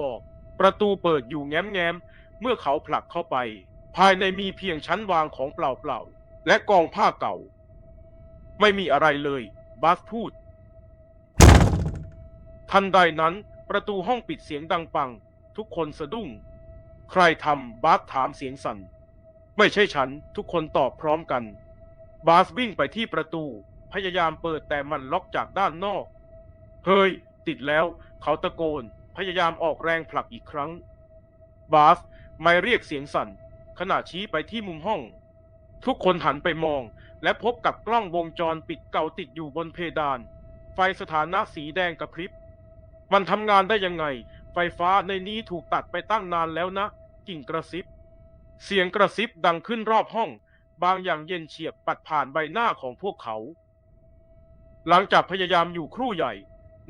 บอก ประตูเปิดอยู่แง้มๆเมื่อเขาผลักเข้าไป ภายในมีเพียงชั้นวางของเปล่าๆและกองผ้าเก่า ไม่มีอะไรเลย บาสพูด ทันใดนั้น ประตูห้องปิดเสียงดังปัง ทุกคนสะดุ้ง ใครทำบาสถามเสียงสั่น ไม่ใช่ฉัน ทุกคนตอบพร้อมกัน บาสวิ่งไปที่ประตู พยายามเปิดแต่มันล็อกจากด้านนอก เฮ้ย ติดแล้ว เขาตะโกน พยายามออกแรงผลักอีกครั้ง บาสไม่เรียกเสียงสั่น ขณะชี้ไปที่มุมห้อง ทุกคนหันไปมอง และพบกับกล้องวงจรปิดเก่าติดอยู่บนเพดาน ไฟสถานะสีแดงกระพริบ มันทำงานได้ยังไง ไฟฟ้าในนี้ถูกตัดไปตั้งนานแล้วนะ กิ่งกระซิบ เสียงกระซิบดังขึ้นรอบห้อง บางอย่างเย็นเฉียบปัดผ่านใบหน้าของพวกเขา หลังจากพยายามอยู่ครู่ใหญ่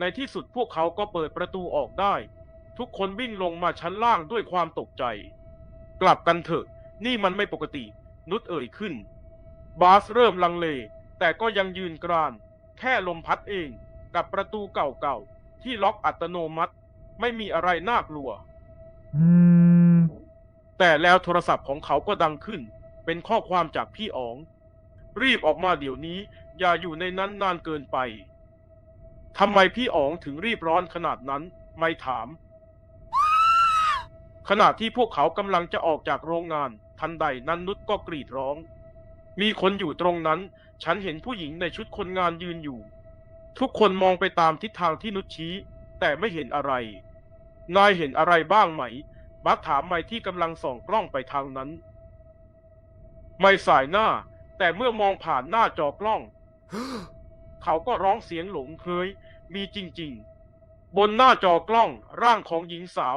ในที่สุดพวกเขาก็เปิดประตูออกได้ ทุกคนวิ่งลงมาชั้นล่างด้วยความตกใจ กลับกันเถอะ นี่มันไม่ปกติ นุชเอ่ยขึ้น บาสเริ่มลังเล แต่ก็ยังยืนกราน แค่ลมพัดเอง กับประตูเก่าๆ ที่ล็อกอัตโนมัติ ไม่มีอะไรน่ากลัวอืมแต่แล้วโทรศัพท์ของเขาก็ดังขึ้น เป็นข้อความจากพี่อ๋อง รีบออกมาเดี๋ยวนี้ อย่าอยู่ในนั้นนานเกินไป ทำไมพี่อ๋องถึงรีบร้อนขนาดนั้น ไม่ถาม ขณะที่พวกเขากำลังจะออกจากโรงงาน ทันใดนั้นนุชก็กรีดร้อง มีคนอยู่ตรงนั้น ฉันเห็นผู้หญิงในชุดคนงานยืนอยู่ ทุกคนมองไปตามทิศทางที่นุชชี้ แต่ไม่เห็นอะไร นายเห็นอะไรบ้างไหม บักถามไมที่กำลังส่องกล้องไปทางนั้น ไม่สายหน้า แต่เมื่อมองผ่านหน้าจอกล้อง เขาก็ร้องเสียงหลงเคยมีจริง ๆ บนหน้าจอกล้องร่างของหญิงสาว